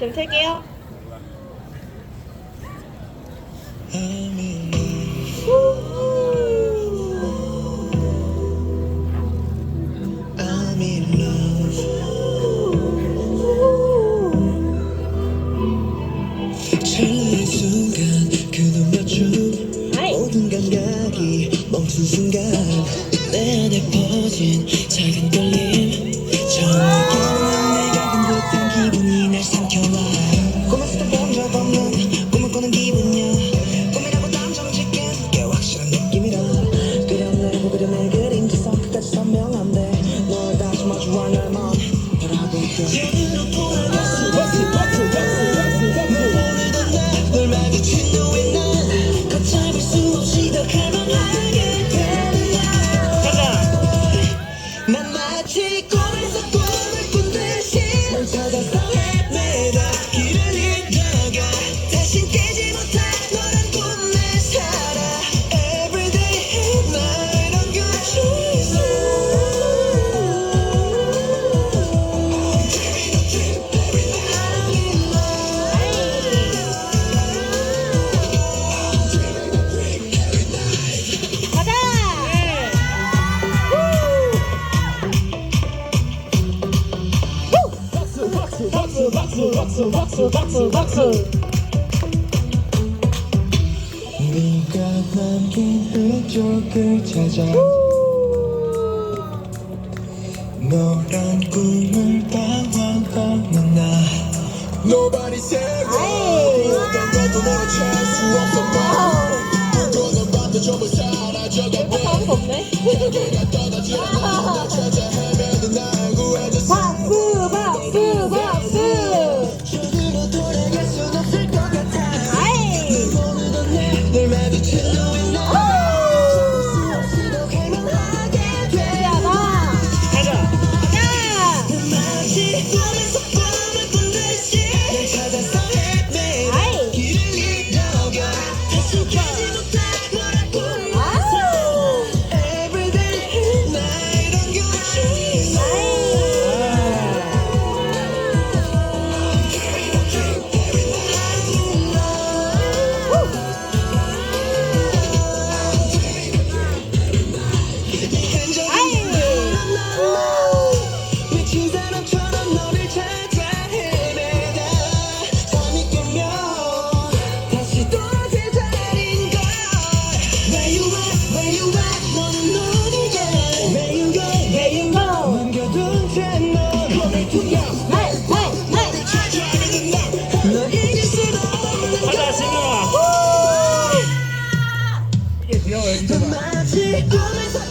지금 세 개요. 음. 멈춘 순간 내 안에 퍼진 박수 박수 박수 박수 박수 네가 남긴 그 흔적을 찾아. 너란 꿈을 방황하는 나. Nobody say me, do me.